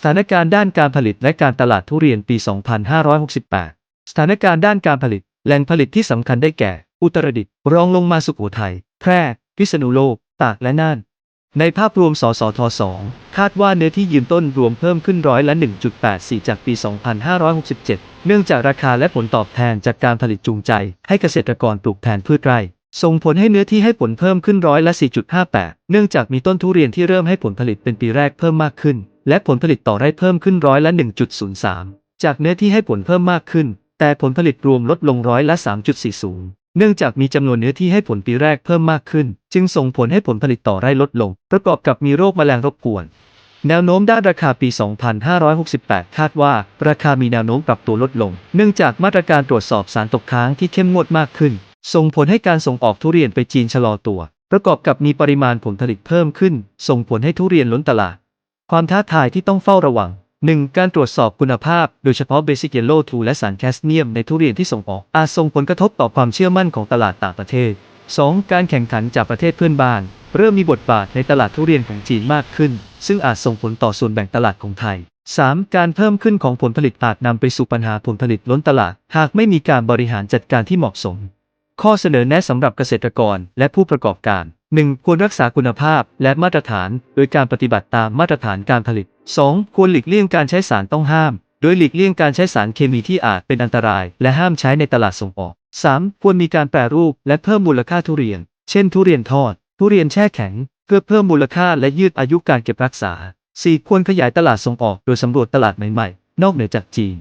สถานการณ์ด้านการผลิตและการตลาดทุเรียนปี 2568 สถานการณ์ด้านการผลิต แหล่งผลิตที่สำคัญได้แก่ อุตรดิตถ์รองลงมาสุโขทัย แพร่ พิษณุโลก ตากและน่าน ในภาพรวม สสท 2 คาดว่าเนื้อที่ยืนต้นรวมเพิ่มขึ้นร้อยละ 1.84 จากปี 2567 เนื่องจากราคาและผลตอบแทนจากการผลิตจูงใจ ให้เกษตรกรปลูกแทนพืชไร่ ส่งผลให้เนื้อที่ให้ผลเพิ่มขึ้นร้อยละ 4.58 เนื่องจากมีต้นทุเรียนที่เริ่มให้ผลผลิตเป็นปีแรกเพิ่มมากขึ้น และผลผลิตต่อไร่เพิ่มขึ้นร้อยละ 1.03 จากเนื้อที่ให้ผลเพิ่มมากขึ้น แต่ผลผลิตรวมลดลงร้อยละ 3.40 เนื่องจากมีจำนวนเนื้อที่ให้ผลปีแรกเพิ่มมากขึ้น จึงส่งผลให้ผลผลิตต่อไร่ลดลง ประกอบกับมีโรคแมลงรบกวน แนวโน้มด้านราคาปี 2568 คาดว่า ราคามีแนวโน้มปรับตัวลดลง เนื่องจากมาตรการตรวจสอบสารตกค้างที่เข้มงวดมากขึ้น ส่งผลให้การส่งออกทุเรียนไปจีนชะลอตัว ประกอบกับมีปริมาณผลผลิตเพิ่มขึ้น ส่งผลให้ทุเรียนล้นตลาด ความท้าทายที่ต้องเฝ้าระวัง 1. การตรวจสอบคุณภาพ โดยเฉพาะเบสิกเยลโล่ทูและสารแคสเนียมในทุเรียนที่ส่งออก อาจส่งผลกระทบต่อความเชื่อมั่นของตลาดต่างประเทศ 2. การแข่งขันจากประเทศเพื่อนบ้าน เริ่มมีบทบาทในตลาดทุเรียนของจีนมากขึ้น ซึ่งอาจส่งผลต่อส่วนแบ่งตลาดของไทย 3. การเพิ่มขึ้นของผลผลิตอาจนำไปสู่ปัญหาผลผลิตล้นตลาด หากไม่มีการบริหารจัดการที่เหมาะสม ข้อเสนอแนะสำหรับเกษตรกรและผู้ประกอบการ 1. ควรรักษาคุณภาพและมาตรฐาน โดยการปฏิบัติตามมาตรฐานการผลิต 2. ควรหลีกเลี่ยงการใช้สารต้องห้าม โดยหลีกเลี่ยงการใช้สารเคมีที่อาจเป็นอันตราย และห้ามใช้ในตลาดส่งออก 3. ควรมีการแปรรูปและเพิ่มมูลค่าทุเรียน เช่น ทุเรียนทอด ทุเรียนแช่แข็ง เพื่อเพิ่มมูลค่าและยืดอายุการเก็บรักษา 4. ควรขยายตลาดส่งออก โดยสำรวจตลาดใหม่ๆ นอกเหนือจากจีน